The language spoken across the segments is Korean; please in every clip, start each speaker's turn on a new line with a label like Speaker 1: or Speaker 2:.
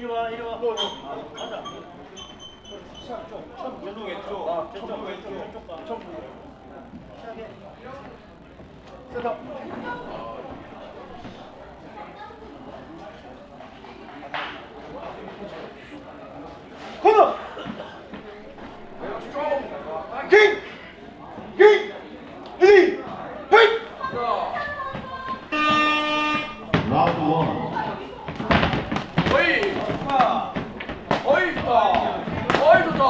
Speaker 1: 이리 와, 이리 와. 너, 너. 아, 맞아.
Speaker 2: 좀 왼쪽 왼쪽.
Speaker 1: 아,
Speaker 2: 왼쪽
Speaker 1: 왼쪽.
Speaker 2: 왼쪽
Speaker 1: 봐. 좀 보고. 시작해.
Speaker 2: 세다. 코너. 킹. 킹. 이. 헤이.
Speaker 3: 라운드
Speaker 4: 1. 좋다 어이 좋다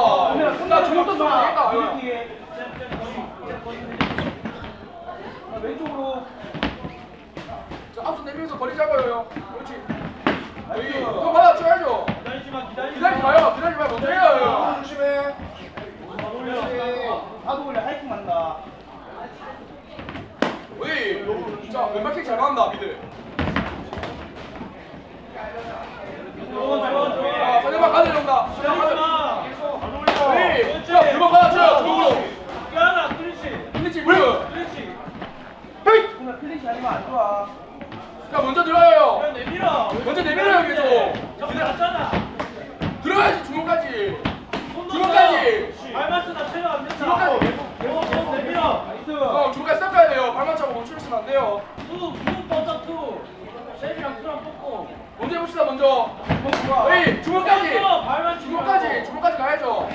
Speaker 4: 나좀 되겠다
Speaker 2: 왼쪽으로
Speaker 4: 자 앞서 내밀면서 거리 잡아요 그렇지 어이 이거 받아 쳐야죠
Speaker 1: 기다리지 마, 기다리지
Speaker 4: 마요 기다리지 마요 먼저 해요
Speaker 2: 조심해
Speaker 1: 다 올려.
Speaker 2: 하도 원래 하이킹 만다
Speaker 4: 어이 자 왼발 킥 잘 맞는다 미드
Speaker 1: 좋아, 좋아, 자좋아.
Speaker 4: 상대방 가드 내려온다 상대방
Speaker 1: 기다리지
Speaker 4: 가드
Speaker 1: 마. 다 올려.
Speaker 4: 어이
Speaker 1: 그렇지.
Speaker 4: 자 두번 받아쳐요 주먹으로
Speaker 1: 야나, 그렇지.
Speaker 4: 그렇지 무릎
Speaker 1: 그렇지.
Speaker 2: 아니면 안 좋아
Speaker 4: 자 먼저 들어가요
Speaker 1: 야, 내밀어.
Speaker 4: 먼저 내밀어요, 계속.
Speaker 1: 저기 갔잖아.
Speaker 4: 들어가야지 주먹까지
Speaker 1: 손
Speaker 4: 주먹까지.
Speaker 1: 발만 쓰다 체력 안 된다.
Speaker 4: 주먹까지.
Speaker 1: 어, 내밀어.
Speaker 2: 나이스
Speaker 4: 어 주먹까지 섞어야 돼요 발만 차고 멈추있으면안 돼요
Speaker 1: 툭, 툭 뻗어, 툭. 쉐이랑 툭랑 뽑고.
Speaker 4: 먼저 해봅시다 먼저
Speaker 2: 주먹 좋아
Speaker 4: 주먹까지
Speaker 1: 어, 발만 치고
Speaker 4: 주먹까지
Speaker 1: 가고.
Speaker 4: 주먹까지 가야죠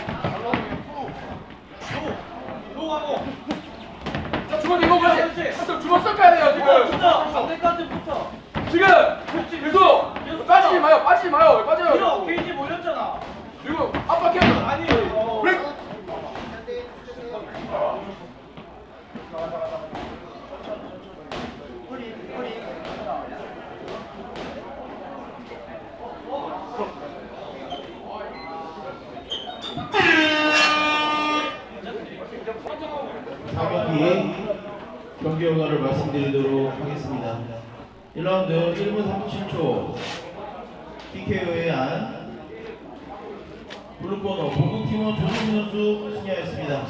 Speaker 1: 또 가고.
Speaker 4: 자 주먹 이거 그렇지
Speaker 1: 그렇지.
Speaker 4: 자, 주먹 섞어야 돼요
Speaker 1: 어,
Speaker 4: 지금
Speaker 1: 붙어. 반대까지 붙어.
Speaker 4: 지금
Speaker 1: 그렇지.
Speaker 4: 계속
Speaker 1: 계속
Speaker 4: 빠지지
Speaker 1: 붙어.
Speaker 4: 마요 빠지지 마요. 빠져요
Speaker 1: 케이지 몰렸잖아.
Speaker 4: 그리고 압박해요
Speaker 1: 아니. 어.
Speaker 4: 브레이크
Speaker 3: 사경기 경기 결과를 말씀드리도록 하겠습니다. 1라운드 1분 37초 PKO에 의한 블루코너 보국팀원 조승민 선수 승리하였습니다.